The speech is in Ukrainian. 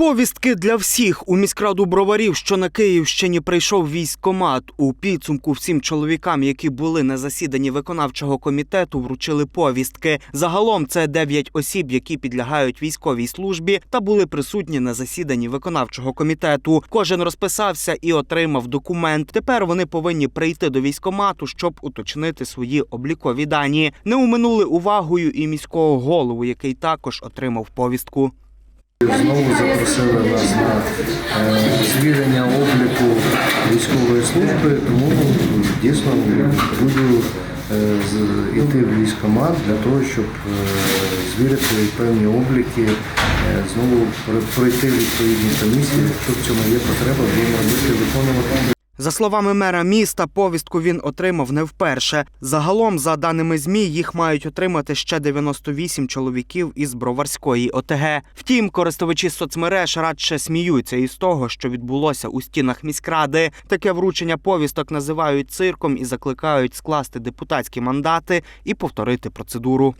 Повістки для всіх у міськраду броварів, що на Київщині прийшов військкомат. У підсумку всім чоловікам, які були на засіданні виконавчого комітету, вручили повістки. Загалом це 9 осіб, які підлягають військовій службі та були присутні на засіданні виконавчого комітету. Кожен розписався і отримав документ. Тепер вони повинні прийти до військкомату, щоб уточнити свої облікові дані. Не уминули увагою і міського голову, який також отримав повістку. Знову запросили нас на е, звірення обліку військової служби, тому дійсно буду е, йти в військкомат для того, щоб е, звірити певні обліки, знову пр- пройти відповідні комісії. Якщо в цьому є потреба, будемо робити виконувати. За словами мера міста, повістку він отримав не вперше. Загалом, за даними змі, їх мають отримати ще 98 чоловіків із Броварської ОТГ. Втім, користувачі соцмереж радше сміються із того, що відбулося у стінах міськради. Таке вручення повісток називають цирком і закликають скласти депутатські мандати і повторити процедуру.